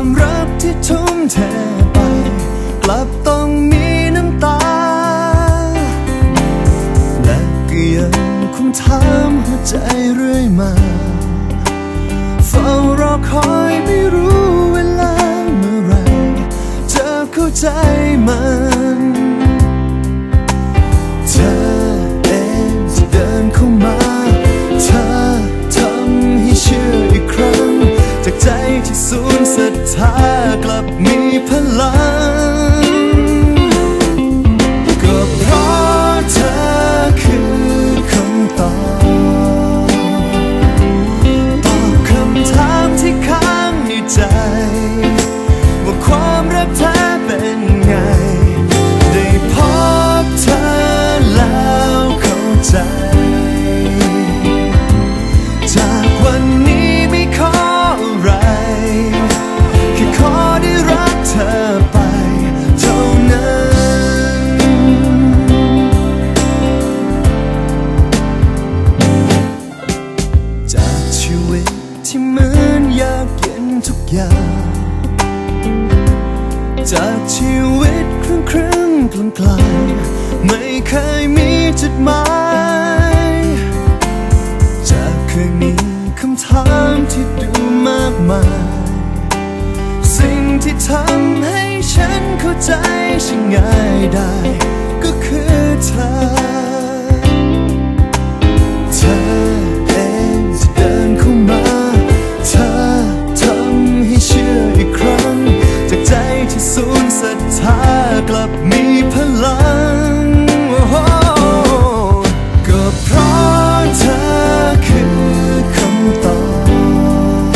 ความรักที่ทุ่มเทไป กลับต้องมีน้ำตา และก็ยังคงถามหัวใจเรื่อยมาเฝ้ารอคอยไม่รู้เวลาเมื่อไรจะเข้าใจมันเธอเองที่เดินเข้ามาเธอทำให้เชื่ออีกครั้ง จากใจที่สูญ ที่เหมือนยากเย็นทุกอย่าง จากชีวิตครึ่งครึ่งกลางกลางไม่เคยมีจุดหมายจากเคยมีคำถามที่ดูมากมาย สิ่งที่ทำให้ฉันเข้าใจฉันง่ายได้ ก็คือเธอ ที่สูญศรัทธากลับมีพลัง ก็เพราะเธอคือคำตอบ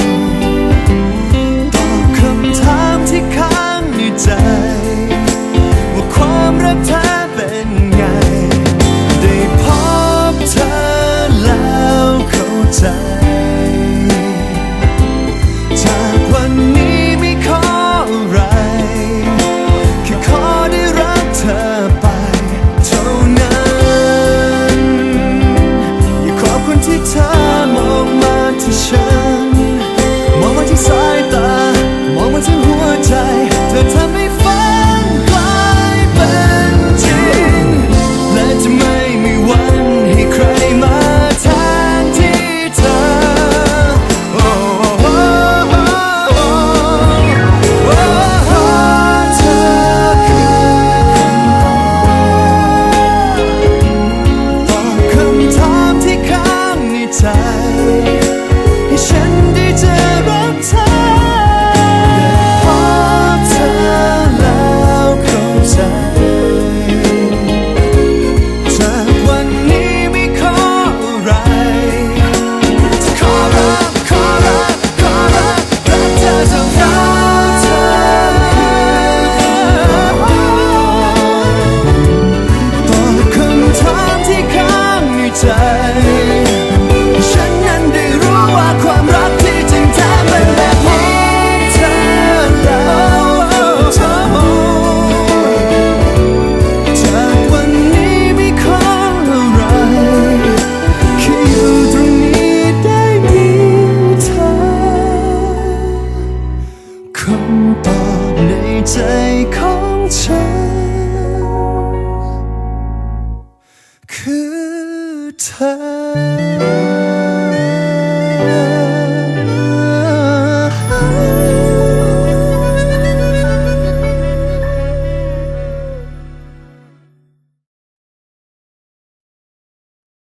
ตอบคำถามที่ค้างในใจ ว่าความรักแท้เป็นไง ได้พบเธอแล้วเข้าใจ คือเธอ